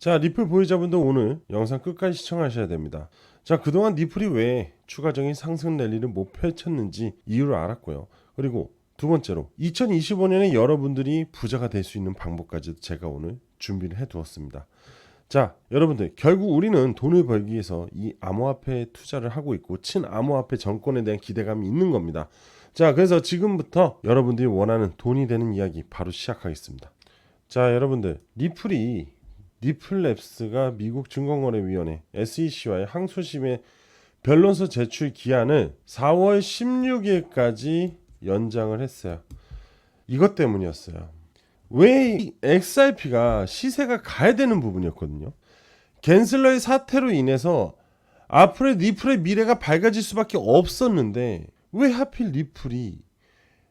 자, 리플 보유자분들 오늘 영상 끝까지 시청하셔야 됩니다. 자, 그동안 리플이 왜 추가적인 상승 랠리를 못 펼쳤는지 이유를 알았고요. 그리고 두 번째로 2025년에 여러분들이 부자가 될 수 있는 방법까지도 제가 오늘 준비를 해 두었습니다. 자, 여러분들 결국 우리는 돈을 벌기 위해서 이 암호화폐에 투자를 하고 있고 친암호화폐 정권에 대한 기대감이 있는 겁니다. 자, 그래서 지금부터 여러분들이 원하는 돈이 되는 이야기 바로 시작하겠습니다. 자, 여러분들 리플이 리플랩스가 미국 증권거래위원회 SEC와의 항소심의 변론서 제출 기한을 4월 16일까지 연장을 했어요. 이것 때문이었어요. 왜 XRP가 시세가 가야 되는 부분이었거든요. 겐슬러의 사태로 인해서 앞으로의 리플의 미래가 밝아질 수밖에 없었는데 왜 하필 리플이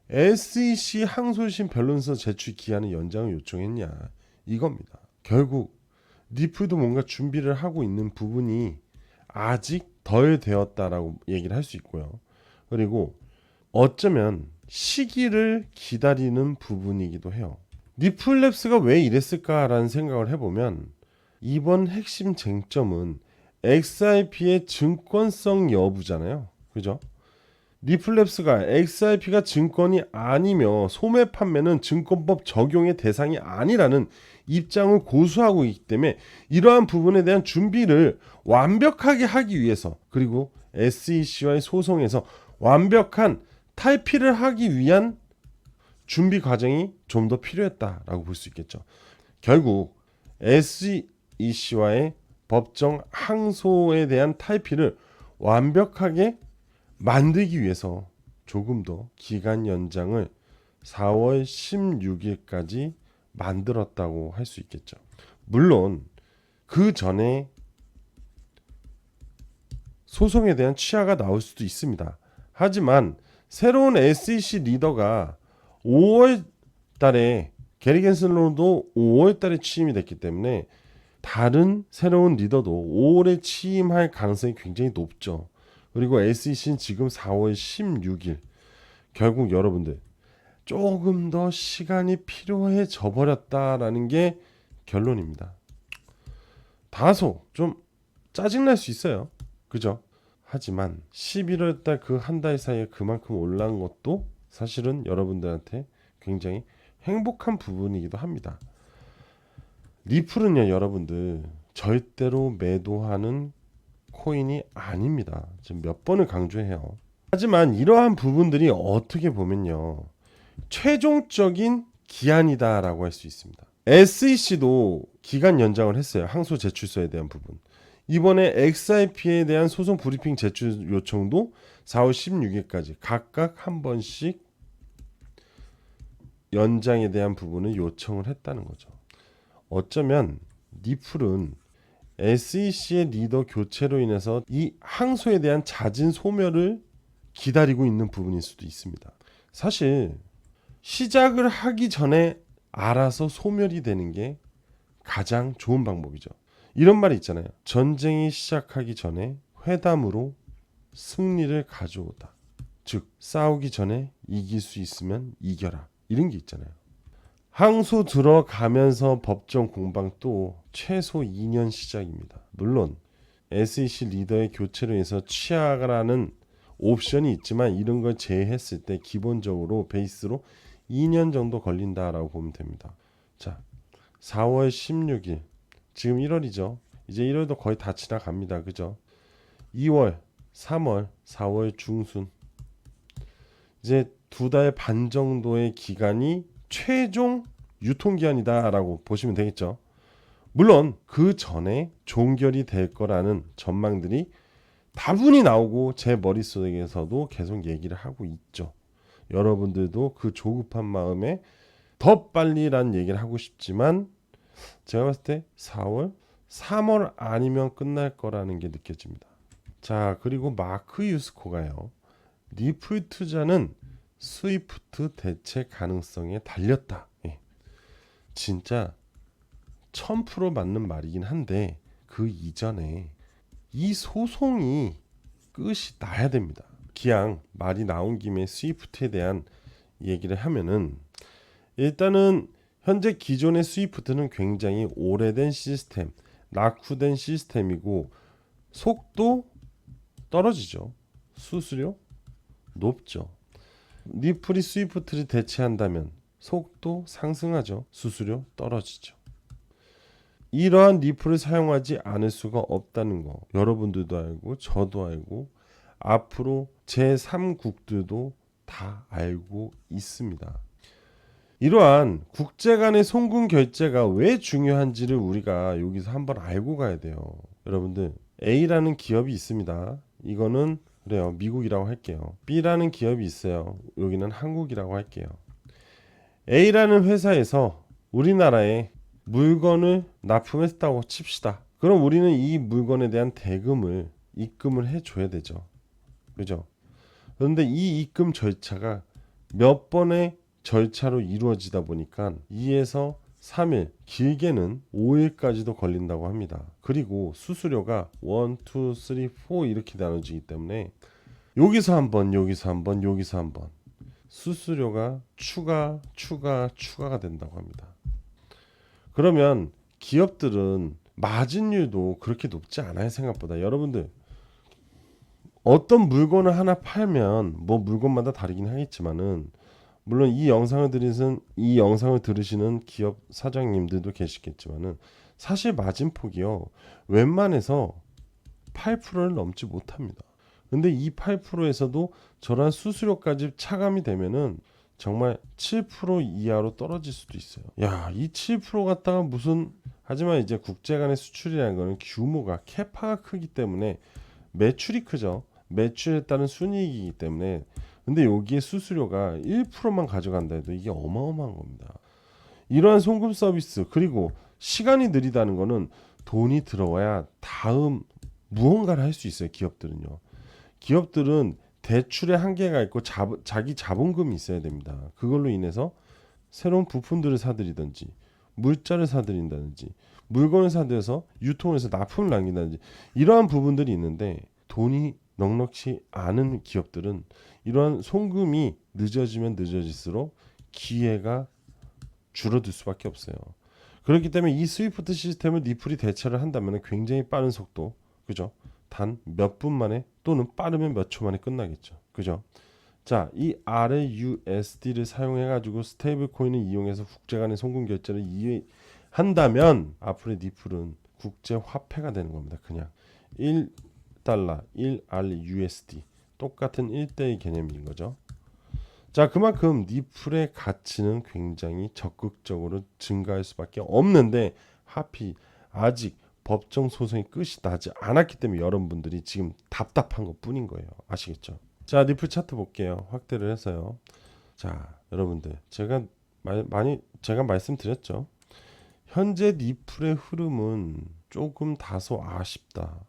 SEC 항소심 변론서 제출 기한의 연장을 요청했냐 이겁니다. 결국 리플도 뭔가 준비를 하고 있는 부분이 아직 덜 되었다라고 얘기를 할 수 있고요. 그리고 어쩌면 시기를 기다리는 부분이기도 해요. 리플랩스가 왜 이랬을까라는 생각을 해보면 이번 핵심 쟁점은 XRP의 증권성 여부잖아요. 그죠? 리플랩스가 XRP가 증권이 아니며 소매 판매는 증권법 적용의 대상이 아니라는 입장을 고수하고 있기 때문에 이러한 부분에 대한 준비를 완벽하게 하기 위해서 그리고 SEC와의 소송에서 완벽한 탈피를 하기 위한 준비 과정이 좀 더 필요했다라고 볼 수 있겠죠. 결국 SEC와의 법정 항소에 대한 탈피를 완벽하게 만들기 위해서 조금 더 기간 연장을 4월 16일까지 만들었다고 할 수 있겠죠. 물론 그 전에 소송에 대한 취하가 나올 수도 있습니다. 하지만 새로운 SEC 리더가 5월 달에 게리 겐슬로도 5월 달에 취임이 됐기 때문에 다른 새로운 리더도 5월에 취임할 가능성이 굉장히 높죠. 그리고 SEC는 지금 4월 16일. 결국 여러분들 조금 더 시간이 필요해져 버렸다라는 게 결론입니다. 다소 좀 짜증날 수 있어요. 그죠? 하지만 11월 달 그 한 달 사이에 그만큼 올라온 것도 사실은 여러분들한테 굉장히 행복한 부분이기도 합니다. 리플은요, 여러분들 절대로 매도하는 코인이 아닙니다. 지금 몇 번을 강조해요. 하지만 이러한 부분들이 어떻게 보면요. 최종적인 기한이다라고 할 수 있습니다. SEC도 기간 연장을 했어요. 항소 제출서에 대한 부분. 이번에 XIP에 대한 소송 브리핑 제출 요청도 4월 16일까지 각각 한 번씩 연장에 대한 부분을 요청을 했다는 거죠. 어쩌면 리플은 SEC의 리더 교체로 인해서 이 항소에 대한 잦은 소멸을 기다리고 있는 부분일 수도 있습니다. 사실 시작을 하기 전에 알아서 소멸이 되는 게 가장 좋은 방법이죠. 이런 말이 있잖아요. 전쟁이 시작하기 전에 회담으로 승리를 가져오다. 즉 싸우기 전에 이길 수 있으면 이겨라. 이런 게 있잖아요. 항소 들어가면서 법정 공방 또 최소 2년 시작입니다. 물론 SEC 리더의 교체로 해서 취하라는 옵션이 있지만 이런 걸 제외했을 때 기본적으로 베이스로 2년 정도 걸린다라고 보면 됩니다. 자, 4월 16일 지금 1월이죠. 이제 1월도 거의 다 지나갑니다. 그죠? 2월, 3월, 4월 중순 이제 두 달 반 정도의 기간이 최종 유통기한이다라고 보시면 되겠죠. 물론 그 전에 종결이 될 거라는 전망들이 다분히 나오고 제 머릿속에서도 계속 얘기를 하고 있죠. 여러분들도 그 조급한 마음에 더 빨리란 얘기를 하고 싶지만 제가 봤을 때 4월, 3월 아니면 끝날 거라는 게 느껴집니다. 자, 그리고 마크 유스코가요. 리플 투자는 스위프트 대체 가능성에 달렸다. 예. 진짜 1000% 맞는 말이긴 한데 그 이전에 이 소송이 끝이 나야 됩니다. 기왕 말이 나온 김에 스위프트에 대한 얘기를 하면은 일단은 현재 기존의 스위프트는 굉장히 오래된 시스템, 낙후된 시스템이고 속도 떨어지죠. 수수료 높죠. 니플이 스위프트를 대체한다면 속도 상승하죠. 수수료 떨어지죠. 이러한 니플을 사용하지 않을 수가 없다는 거 여러분들도 알고 저도 알고 앞으로 제3국들도 다 알고 있습니다. 이러한 국제 간의 송금 결제가 왜 중요한지를 우리가 여기서 한번 알고 가야 돼요. 여러분들 A라는 기업이 있습니다. 이거는 그래요. 미국이라고 할게요. B라는 기업이 있어요. 여기는 한국이라고 할게요. A라는 회사에서 우리나라에 물건을 납품했다고 칩시다. 그럼 우리는 이 물건에 대한 대금을 입금을 해줘야 되죠. 그죠? 그런데 이 입금 절차가 몇 번의 절차로 이루어지다 보니까 2에서 3일, 길게는 5일까지도 걸린다고 합니다. 그리고 수수료가 1, 2, 3, 4 이렇게 나눠지기 때문에 여기서 한 번, 여기서 한 번, 여기서 한 번 수수료가 추가, 추가, 추가가 된다고 합니다. 그러면 기업들은 마진율도 그렇게 높지 않아요 생각보다 여러분들 어떤 물건을 하나 팔면 뭐 물건마다 다르긴 하겠지만은 물론 이 영상을 들으신 이 영상을 들으시는 기업 사장님들도 계시겠지만은 사실 마진 폭이요 웬만해서 8%를 넘지 못합니다. 근데 이 8%에서도 저런 수수료까지 차감이 되면은 정말 7% 이하로 떨어질 수도 있어요. 야, 이 7% 갖다가 무슨 하지만 이제 국제 간의 수출이라는 거는 규모가 캐파가 크기 때문에 매출이 크죠. 매출에 따른 순이익이기 때문에 근데 여기에 수수료가 1%만 가져간다 해도 이게 어마어마한 겁니다. 이러한 송금 서비스 그리고 시간이 느리다는 거는 돈이 들어와야 다음 무언가를 할 수 있어요. 기업들은요. 기업들은 대출의 한계가 있고 자, 자기 자본금이 있어야 됩니다. 그걸로 인해서 새로운 부품들을 사들이든지 물자를 사들인다든지 물건을 사들여서 유통해서 납품을 남긴다든지 이러한 부분들이 있는데 돈이 넉넉치 않은 기업들은 이러한 송금이 늦어지면 늦어질수록 기회가 줄어들 수밖에 없어요. 그렇기 때문에 이 스위프트 시스템을 니플이 대체를 한다면 굉장히 빠른 속도, 그죠? 단 몇 분 만에 또는 빠르면 몇 초 만에 끝나겠죠. 그죠? 자, 이 RAUSD를 사용해 가지고 스테이블 코인을 이용해서 국제 간의 송금 결제를 이해한다면 앞으로 니플은 국제 화폐가 되는 겁니다. 그냥 1 달러, 1RUSD 똑같은 1대의 개념인 거죠. 자, 그만큼 니플의 가치는 굉장히 적극적으로 증가할 수밖에 없는데 하필 아직 법정 소송이 끝이 나지 않았기 때문에 여러분들이 지금 답답한 것 뿐인 거예요. 아시겠죠? 자, 니플 차트 볼게요. 확대를 해서요. 자, 여러분들 제가 말, 많이 제가 말씀드렸죠. 현재 니플의 흐름은 조금 다소 아쉽다.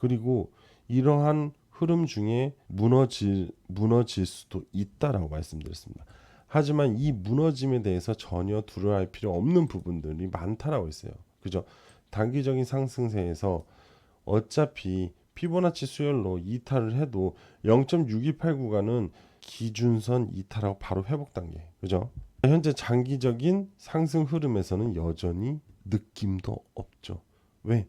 그리고 이러한 흐름 중에 무너질 무너질 수도 있다라고 말씀드렸습니다. 하지만 이 무너짐에 대해서 전혀 두려워할 필요 없는 부분들이 많다라고 했어요. 그죠? 단기적인 상승세에서 어차피 피보나치 수열로 이탈을 해도 0.628 구간은 기준선 이탈하고 바로 회복 단계. 그죠? 현재 장기적인 상승 흐름에서는 여전히 느낌도 없죠. 왜?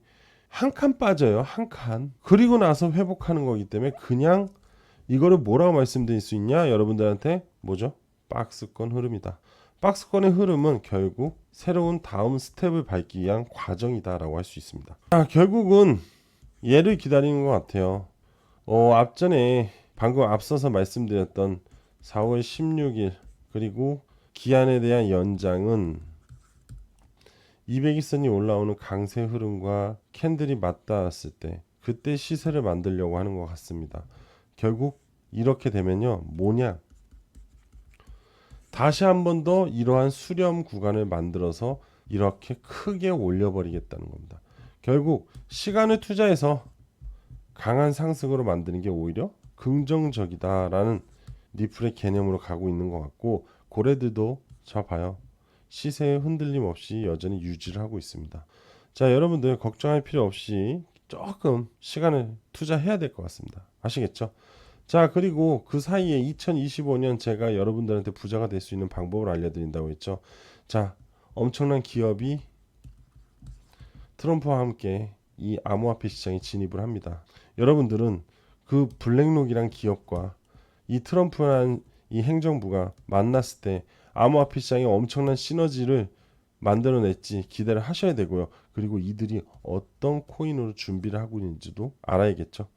한 칸 빠져요. 한 칸. 그리고 나서 회복하는 거기 때문에 그냥 이거를 뭐라고 말씀드릴 수 있냐? 여러분들한테 뭐죠? 박스권 흐름이다. 박스권의 흐름은 결국 새로운 다음 스텝을 밟기 위한 과정이다라고 할 수 있습니다. 아, 결국은 얘를 기다리는 것 같아요. 어, 앞전에 방금 앞서서 말씀드렸던 4월 16일 그리고 기한에 대한 연장은 200일선이 올라오는 강세 흐름과 캔들이 맞닿았을 때 그때 시세를 만들려고 하는 것 같습니다. 결국 이렇게 되면요 뭐냐 다시 한 번 더 이러한 수렴 구간을 만들어서 이렇게 크게 올려버리겠다는 겁니다. 결국 시간을 투자해서 강한 상승으로 만드는 게 오히려 긍정적이다라는 니플의 개념으로 가고 있는 것 같고 고래들도 저 봐요. 시세에 흔들림 없이 여전히 유지를 하고 있습니다. 자, 여러분들 걱정할 필요 없이 조금 시간을 투자해야 될 것 같습니다. 아시겠죠? 자, 그리고 그 사이에 2025년 제가 여러분들한테 부자가 될 수 있는 방법을 알려드린다고 했죠. 자, 엄청난 기업이 트럼프와 함께 이 암호화폐 시장에 진입을 합니다. 여러분들은 그 블랙록이란 기업과 이 트럼프란 이 행정부가 만났을 때 암호화폐 시장에 엄청난 시너지를 만들어냈지 기대를 하셔야 되고요. 그리고 이들이 어떤 코인으로 준비를 하고 있는지도 알아야겠죠.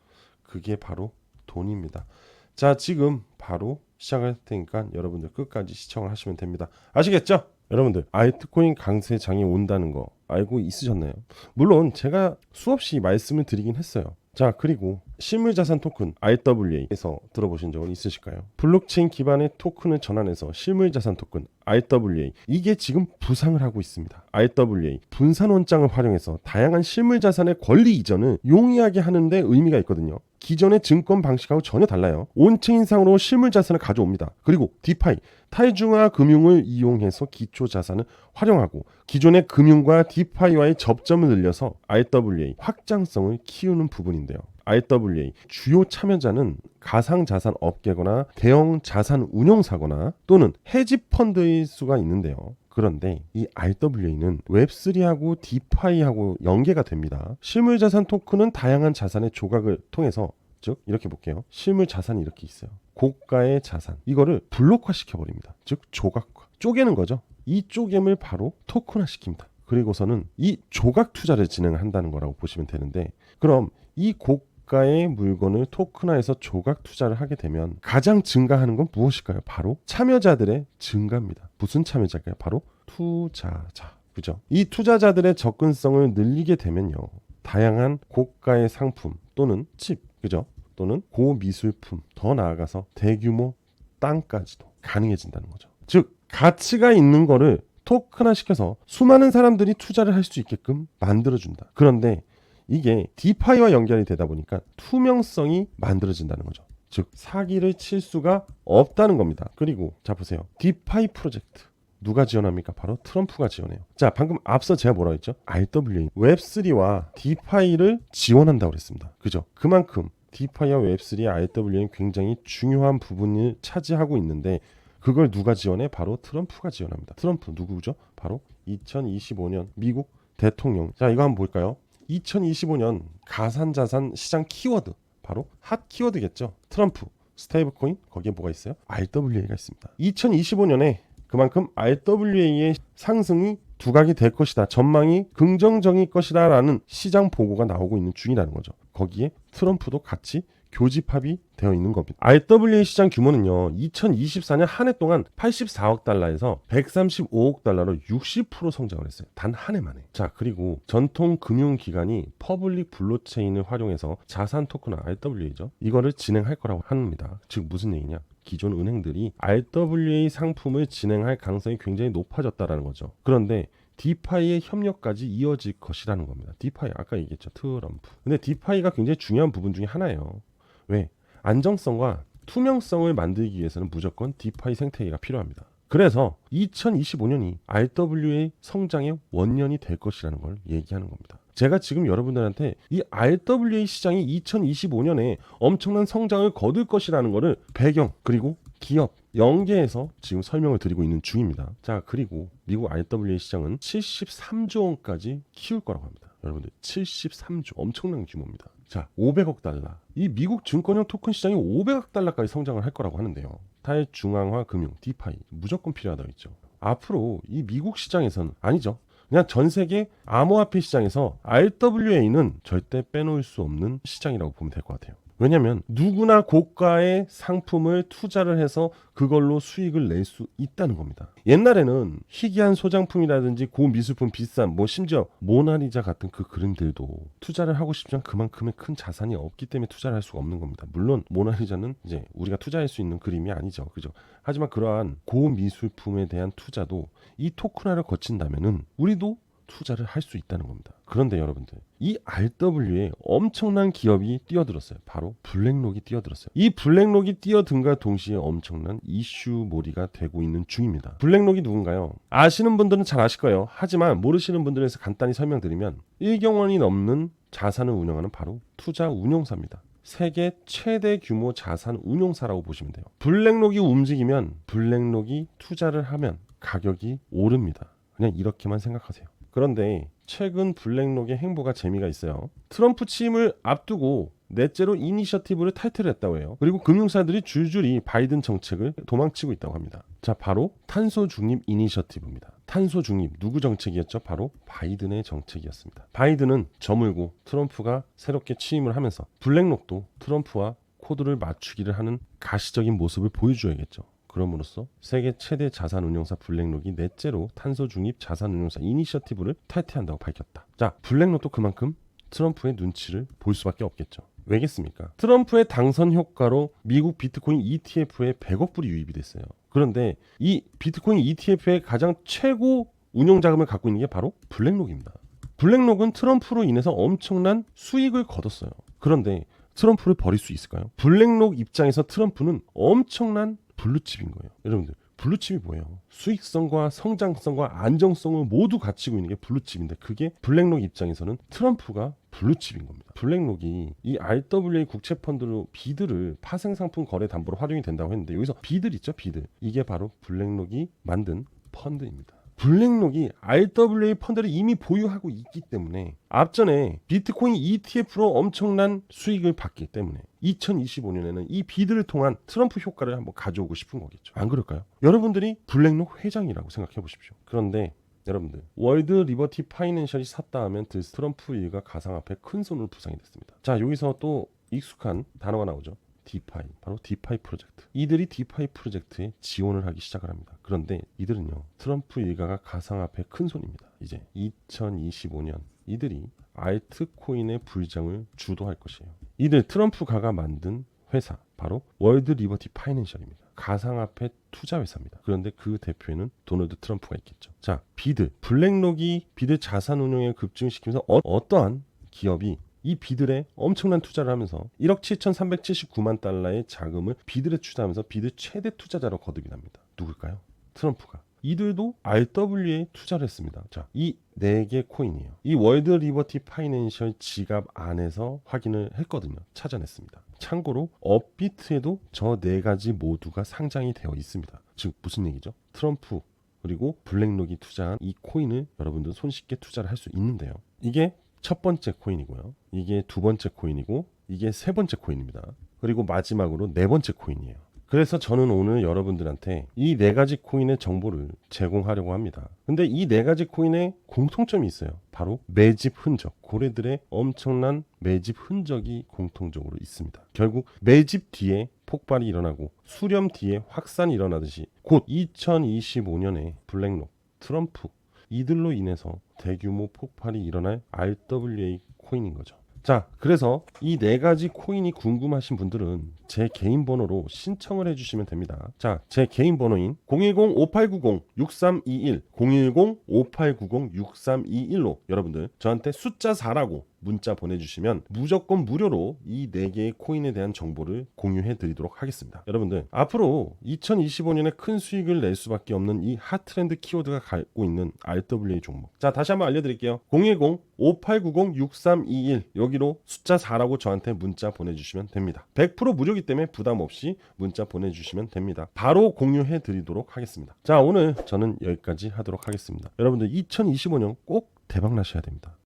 그게 바로 돈입니다. 자, 지금 바로 시작할 테니까 여러분들 끝까지 시청을 하시면 됩니다. 아시겠죠? 여러분들 알트코인 강세 장이 온다는 거 알고 있으셨나요? 물론 제가 수없이 말씀을 드리긴 했어요. 자 그리고 실물자산 토큰 RWA에서 들어보신 적은 있으실까요? 블록체인 기반의 토큰을 전환해서 실물자산 토큰 RWA 이게 지금 부상을 하고 있습니다. RWA 분산 원장을 활용해서 다양한 실물자산의 권리 이전을 용이하게 하는데 의미가 있거든요. 기존의 증권 방식하고 전혀 달라요. 온체인상으로 실물 자산을 가져옵니다. 그리고 디파이 탈중화 금융을 이용해서 기초 자산을 활용하고 기존의 금융과 디파이와의 접점을 늘려서 RWA 확장성을 키우는 부분인데요. RWA 주요 참여자는 가상 자산 업계거나 대형 자산 운용사거나 또는 헤지 펀드일 수가 있는데요. 그런데 이 RWA는 웹3하고 디파이하고 연계가 됩니다. 실물 자산 토큰은 다양한 자산의 조각을 통해서 즉 이렇게 볼게요. 실물 자산이 이렇게 있어요. 고가의 자산 이거를 블록화 시켜버립니다. 즉 조각화 쪼개는 거죠. 이 쪼개을 바로 토큰화 시킵니다. 그리고서는 이 조각 투자를 진행한다는 거라고 보시면 되는데 그럼 이 고가의 물건을 토큰화해서 조각 투자를 하게 되면 가장 증가하는 건 무엇일까요? 바로 참여자들의 증가입니다. 무슨 참여자일까요? 바로 투자자. 그죠? 이 투자자들의 접근성을 늘리게 되면요. 다양한 고가의 상품 또는 칩, 그죠? 또는 고미술품, 더 나아가서 대규모 땅까지도 가능해진다는 거죠. 즉, 가치가 있는 거를 토큰화 시켜서 수많은 사람들이 투자를 할 수 있게끔 만들어준다. 그런데 이게 디파이와 연결이 되다 보니까 투명성이 만들어진다는 거죠. 즉, 사기를 칠 수가 없다는 겁니다. 그리고 자 보세요. 디파이 프로젝트. 누가 지원합니까? 바로 트럼프가 지원해요. 자, 방금 앞서 제가 뭐라고 했죠? RWA, 웹3와 디파이를 지원한다고 그랬습니다. 그죠? 그만큼 디파이와 웹3의 RWA는 굉장히 중요한 부분을 차지하고 있는데 그걸 누가 지원해? 바로 트럼프가 지원합니다. 트럼프 누구죠? 바로 2025년 미국 대통령. 자, 이거 한번 볼까요? 2025년 가산자산 시장 키워드 바로 핫 키워드겠죠. 트럼프, 스테이블 코인 거기에 뭐가 있어요? RWA가 있습니다. 2025년에 그만큼 RWA의 상승이 두각이 될 것이다. 전망이 긍정적일 것이다라는 시장 보고가 나오고 있는 중이라는 거죠. 거기에 트럼프도 같이 교집합이 되어 있는 겁니다. RWA 시장 규모는요, 2024년 한 해 동안 84억 달러에서 135억 달러로 60% 성장을 했어요. 단 한 해 만에. 자, 그리고 전통 금융 기관이 퍼블릭 블록체인을 활용해서 자산 토큰 RWA죠. 이거를 진행할 거라고 합니다. 즉 무슨 얘기냐? 기존 은행들이 RWA 상품을 진행할 가능성이 굉장히 높아졌다라는 거죠. 그런데 디파이의 협력까지 이어질 것이라는 겁니다. 디파이 아까 얘기했죠. 트럼프. 근데 디파이가 굉장히 중요한 부분 중에 하나예요. 왜? 안정성과 투명성을 만들기 위해서는 무조건 디파이 생태계가 필요합니다. 그래서 2025년이 RWA 성장의 원년이 될 것이라는 걸 얘기하는 겁니다. 제가 지금 여러분들한테 이 RWA 시장이 2025년에 엄청난 성장을 거둘 것이라는 것을 배경 그리고 기업 연계해서 지금 설명을 드리고 있는 중입니다. 자 그리고 미국 RWA 시장은 73조 원까지 키울 거라고 합니다. 여러분들 73조 엄청난 규모입니다. 자 500억 달러 이 미국 증권형 토큰 시장이 500억 달러까지 성장을 할 거라고 하는데요. 탈중앙화 금융 디파이 무조건 필요하다고 했죠. 앞으로 이 미국 시장에서는 아니죠. 그냥 전 세계 암호화폐 시장에서 RWA는 절대 빼놓을 수 없는 시장이라고 보면 될 것 같아요. 왜냐하면 누구나 고가의 상품을 투자를 해서 그걸로 수익을 낼 수 있다는 겁니다. 옛날에는 희귀한 소장품이라든지 고미술품 비싼 뭐 심지어 모나리자 같은 그 그림들도 투자를 하고 싶지만 그만큼의 큰 자산이 없기 때문에 투자를 할 수가 없는 겁니다. 물론 모나리자는 이제 우리가 투자할 수 있는 그림이 아니죠. 그죠? 하지만 그러한 고미술품에 대한 투자도 이 토큰화를 거친다면은 우리도 투자를 할 수 있다는 겁니다. 그런데 여러분들 이 RW에 엄청난 기업이 뛰어들었어요. 바로 블랙록이 뛰어들었어요. 이 블랙록이 뛰어든과 동시에 엄청난 이슈 몰이가 되고 있는 중입니다. 블랙록이 누군가요? 아시는 분들은 잘 아실 거예요. 하지만 모르시는 분들에 서 간단히 설명드리면 1경 원이 넘는 자산을 운영하는 바로 투자 운용사입니다. 세계 최대 규모 자산 운용사라고 보시면 돼요. 블랙록이 움직이면 블랙록이 투자를 하면 가격이 오릅니다. 그냥 이렇게만 생각하세요. 그런데 최근 블랙록의 행보가 재미가 있어요. 트럼프 취임을 앞두고 넷째로 이니셔티브를 타이틀했다고 해요. 그리고 금융사들이 줄줄이 바이든 정책을 도망치고 있다고 합니다. 자, 바로 탄소 중립 이니셔티브입니다. 탄소 중립 누구 정책이었죠? 바로 바이든의 정책이었습니다. 바이든은 저물고 트럼프가 새롭게 취임을 하면서 블랙록도 트럼프와 코드를 맞추기를 하는 가시적인 모습을 보여줘야겠죠. 그럼으로써 세계 최대 자산운용사 블랙록이 넷째로 탄소 중립 자산운용사 이니셔티브를 탈퇴한다고 밝혔다. 자, 블랙록도 그만큼 트럼프의 눈치를 볼 수밖에 없겠죠. 왜겠습니까? 트럼프의 당선 효과로 미국 비트코인 ETF에 100억 불이 유입이 됐어요. 그런데 이 비트코인 ETF의 가장 최고 운용 자금을 갖고 있는 게 바로 블랙록입니다. 블랙록은 트럼프로 인해서 엄청난 수익을 거뒀어요. 그런데 트럼프를 버릴 수 있을까요? 블랙록 입장에서 트럼프는 엄청난 블루칩인 거예요. 여러분들 블루칩이 뭐예요? 수익성과 성장성과 안정성을 모두 갖추고 있는 게 블루칩인데 그게 블랙록 입장에서는 트럼프가 블루칩인 겁니다. 블랙록이 이 RWA 국채 펀드로 비드를 파생 상품 거래 담보로 활용이 된다고 했는데 여기서 비들 있죠, 비들. 이게 바로 블랙록이 만든 펀드입니다. 블랙록이 RWA 펀드를 이미 보유하고 있기 때문에 앞전에 비트코인 ETF로 엄청난 수익을 받기 때문에 2025년에는 이 비드를 통한 트럼프 효과를 한번 가져오고 싶은 거겠죠. 안 그럴까요? 여러분들이 블랙록 회장이라고 생각해 보십시오. 그런데 여러분들 월드 리버티 파이낸셜이 샀다 하면 드 트럼프 일가 가상화폐 큰 손으로 부상이 됐습니다. 자 여기서 또 익숙한 단어가 나오죠. 디파이 바로 디파이 프로젝트 이들이 디파이 프로젝트에 지원을 하기 시작을 합니다 그런데 이들은요 트럼프 일가가 가상화폐 큰 손입니다 이제 2025년 이들이 알트코인의 불장을 주도할 것이에요 이들 트럼프가가 만든 회사 바로 월드 리버티 파이낸셜입니다 가상화폐 투자 회사입니다. 그런데 그 대표에는 도널드 트럼프가 있겠죠. 자, 비드, 블랙록이 비드 자산 운용에 급증시키면서 어, 떠한 기업이 이 비들에 엄청난 투자를 하면서 1억 7,379만 달러의 자금을 비들에 투자하면서 비드 최대 투자자로 거듭이 납니다. 누굴까요? 트럼프가. 이들도 RW에 투자를 했습니다. 자, 이 네 개 코인이에요. 이 월드 리버티 파이낸셜 지갑 안에서 확인을 했거든요. 찾아냈습니다. 참고로 업비트에도 저 네 가지 모두가 상장이 되어 있습니다. 즉 무슨 얘기죠? 트럼프 그리고 블랙록이 투자한 이 코인을 여러분들 손쉽게 투자를 할 수 있는데요. 이게 첫 번째 코인이고요. 이게 두 번째 코인이고 이게 세 번째 코인입니다. 그리고 마지막으로 네 번째 코인이에요. 그래서 저는 오늘 여러분들한테 이 네 가지 코인의 정보를 제공하려고 합니다. 근데 이 네 가지 코인의 공통점이 있어요. 바로 매집 흔적. 고래들의 엄청난 매집 흔적이 공통적으로 있습니다. 결국 매집 뒤에 폭발이 일어나고 수렴 뒤에 확산이 일어나듯이 곧 2025년에 블랙록, 트럼프 이들로 인해서 대규모 폭발이 일어날 RWA 코인인 거죠. 자, 그래서 이 네 가지 코인이 궁금하신 분들은 제 개인 번호로 신청을 해주시면 됩니다. 자, 제 개인 번호인 010-5890-6321, 010-5890-6321로 여러분들 저한테 숫자 4라고 문자 보내주시면 무조건 무료로 이네 개의 코인에 대한 정보를 공유해 드리도록 하겠습니다. 여러분들 앞으로 2025년에 큰 수익을 낼 수밖에 없는 이 핫트렌드 키워드가 갖고 있는 RWA 종목. 자 다시 한번 알려드릴게요. 010-5890-6321 여기로 숫자 4라고 저한테 문자 보내주시면 됩니다. 100% 무료기 때문에 부담 없이 문자 보내주시면 됩니다. 바로 공유해 드리도록 하겠습니다. 자 오늘 저는 여기까지 하도록 하겠습니다. 여러분들 2025년 꼭 대박 나셔야 됩니다.